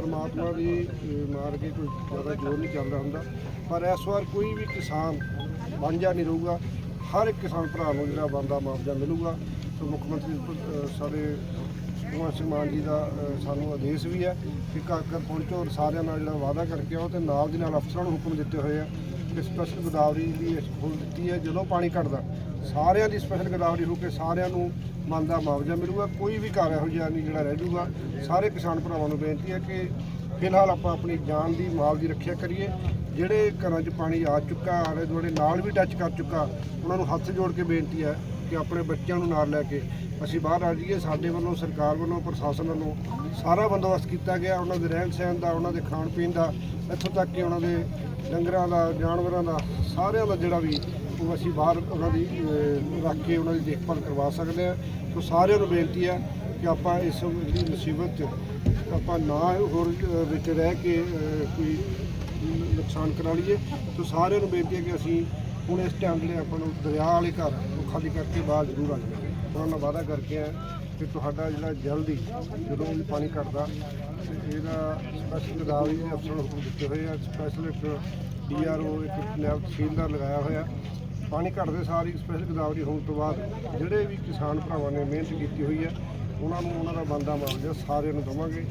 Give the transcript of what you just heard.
ਪਰਮਾਤਮਾ ਦੀ ਮਾਰ ਕੇ ਕੋਈ ਜ਼ਿਆਦਾ ਜ਼ੋਰ ਨਹੀਂ ਚੱਲਦਾ ਹੁੰਦਾ। ਪਰ ਇਸ ਵਾਰ ਕੋਈ ਵੀ ਕਿਸਾਨ ਵਾਂਝਾ ਨਹੀਂ ਰਹੂਗਾ। ਹਰ ਇੱਕ ਕਿਸਾਨ ਭਰਾ ਨੂੰ ਜਿਹੜਾ ਬੰਦਾ ਮੁਆਵਜ਼ਾ ਮਿਲੂਗਾ। ਸੋ ਮੁੱਖ ਮੰਤਰੀ ਸਾਡੇ ਭਗਵੰਤ ਸਿੰਘ ਮਾਨ ਜੀ ਦਾ ਸਾਨੂੰ ਆਦੇਸ਼ ਵੀ ਹੈ ਕਿ ਘਰ ਘਰ ਪਹੁੰਚੋ ਔਰ ਸਾਰਿਆਂ ਨਾਲ ਜਿਹੜਾ ਵਾਅਦਾ ਕਰਕੇ ਆਓ ਤੇ ਨਾਲ ਦੀ ਨਾਲ ਅਫਸਰਾਂ ਨੂੰ ਹੁਕਮ ਦਿੱਤੇ ਹੋਏ ਆ। ਸਪੈਸ਼ਲ ਗਦਾਵਰੀ ਦੀ ਖੋਲ ਦਿੱਤੀ ਹੈ, ਜਦੋਂ ਪਾਣੀ ਘਟਦਾ, ਸਾਰਿਆਂ ਦੀ ਸਪੈਸ਼ਲ ਗਦਾਵਰੀ ਹੋ ਕੇ ਸਾਰਿਆਂ ਨੂੰ ਮਨ ਦਾ ਮੁਆਵਜ਼ਾ ਮਿਲੂਗਾ, ਕੋਈ ਵੀ ਘਰ ਇਹੋ ਜਿਹਾ ਨਹੀਂ ਜਿਹੜਾ ਰਹਿ ਜੂਗਾ ਸਾਰੇ ਕਿਸਾਨ ਭਰਾਵਾਂ ਨੂੰ ਬੇਨਤੀ ਹੈ ਕਿ ਫਿਲਹਾਲ ਆਪਾਂ ਆਪਣੀ ਜਾਨ ਦੀ ਮਾਲ ਦੀ ਰੱਖਿਆ ਕਰੀਏ। ਜਿਹੜੇ ਘਰਾਂ 'ਚ ਪਾਣੀ ਆ ਚੁੱਕਾ, ਆਲੇ ਦੁਆਲੇ ਨਾਲ ਵੀ ਟੱਚ ਕਰ ਚੁੱਕਾ, ਉਹਨਾਂ ਨੂੰ ਹੱਥ ਜੋੜ ਕੇ ਬੇਨਤੀ ਹੈ ਕਿ ਆਪਣੇ ਬੱਚਿਆਂ ਨੂੰ ਨਾਲ ਲੈ ਕੇ ਅਸੀਂ ਬਾਹਰ ਆ ਜਾਈਏ। ਸਾਡੇ ਵੱਲੋਂ, ਸਰਕਾਰ ਵੱਲੋਂ, ਪ੍ਰਸ਼ਾਸਨ ਵੱਲੋਂ ਸਾਰਾ ਬੰਦੋਬਸਤ ਕੀਤਾ ਗਿਆ। ਉਹਨਾਂ ਦੇ ਰਹਿਣ ਸਹਿਣ ਦਾ, ਉਹਨਾਂ ਦੇ ਖਾਣ ਪੀਣ ਦਾ, ਇੱਥੋਂ ਤੱਕ ਕਿ ਉਹਨਾਂ ਦੇ ਡੰਗਰਾਂ ਦਾ, ਜਾਨਵਰਾਂ ਦਾ, ਸਾਰਿਆਂ ਦਾ ਜਿਹੜਾ ਵੀ ਉਹ ਅਸੀਂ ਬਾਹਰ ਉਹਨਾਂ ਦੀ ਰੱਖ ਕੇ ਉਹਨਾਂ ਦੀ ਦੇਖਭਾਲ ਕਰਵਾ ਸਕਦੇ ਹਾਂ। ਸੋ ਸਾਰਿਆਂ ਨੂੰ ਬੇਨਤੀ ਹੈ ਕਿ ਆਪਾਂ ਇਸ ਮੁਸੀਬਤ 'ਚ ਆਪਾਂ ਨਾ ਹੋਰ ਵਿੱਚ ਰਹਿ ਕੇ ਕੋਈ ਨੁਕਸਾਨ ਕਰਾ ਲਈਏ। ਸੋ ਸਾਰਿਆਂ ਨੂੰ ਬੇਨਤੀ ਹੈ ਕਿ ਅਸੀਂ ਹੁਣ ਇਸ ਟਾਈਮ ਜਿਹੜੇ ਆਪਾਂ ਨੂੰ ਦਰਿਆ ਵਾਲੇ ਘਰ ਉਹ ਖਾਲੀ ਕਰਕੇ ਬਾਹਰ ਜ਼ਰੂਰ ਆ ਜਾਈਏ ਉਹਨਾਂ ਨਾਲ ਵਾਅਦਾ ਕਰਕੇ ਆ ਕਿ ਤੁਹਾਡਾ ਜਿਹੜਾ ਜਲਦੀ ਜਦੋਂ ਵੀ ਪਾਣੀ ਘਟਦਾ, ਇਹਦਾ ਸਪੈਸ਼ਲ ਗੋਦਾਵਰੀ ਦੇ ਅਫਸਰ ਹੁਕਮ ਦਿੱਤੇ ਹੋਏ ਆ। ਸਪੈਸ਼ਲ ਇੱਕ ਡੀਆਰਓ ਇੱਕ ਨਾਇਬ ਤਹਿਸੀਲਦਾਰ ਲਗਾਇਆ ਹੋਇਆ। ਪਾਣੀ ਘਟਦੇ ਸਾਰ ਹੀ ਸਪੈਸ਼ਲ ਗਦਾਵਰੀ ਹੋਣ ਤੋਂ ਬਾਅਦ ਜਿਹੜੇ ਵੀ ਕਿਸਾਨ ਭਰਾਵਾਂ ਨੇ ਮਿਹਨਤ ਕੀਤੀ ਹੋਈ ਹੈ, ਉਹਨਾਂ ਨੂੰ ਉਹਨਾਂ ਦਾ ਬਣਦਾ ਮੁਆਵਜ਼ਾ ਸਾਰਿਆਂ ਨੂੰ ਦੇਵਾਂਗੇ।